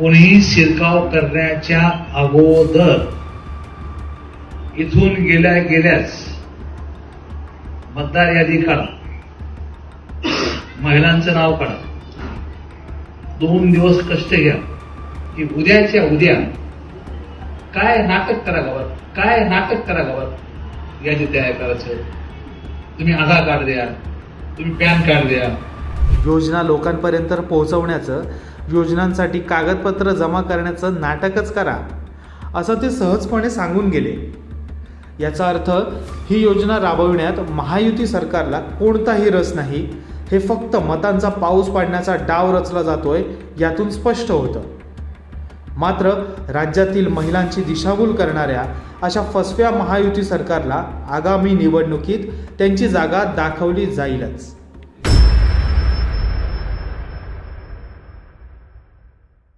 कोणीही शिरकाव करण्याच्या अगोदर इथून गेल्या गेल्यास मतदार यादी काढा. महिलांचं नाव काढा. दोन दिवस कष्ट घ्या. की उद्याच्या उद्या काय नाटक करा गावात? काय नाटक करा गावात? यादी तयार करायचं. तुम्ही आधार कार्ड द्या. तुम्ही पॅन कार्ड द्या. योजना लोकांपर्यंत पोहोचवण्याचं योजनांसाठी कागदपत्र जमा करण्याचं नाटकच करा असं ते सहजपणे सांगून गेले. याचा अर्थ ही योजना राबविण्यात महायुती सरकारला कोणताही रस नाही हे फक्त मतांचा पाऊस पाडण्याचा डाव रचला जातोय यातून स्पष्ट होतं. मात्र राज्यातील महिलांची दिशाभूल करणाऱ्या अशा फसव्या महायुती सरकारला आगामी निवडणुकीत त्यांची जागा दाखवली जाईलच.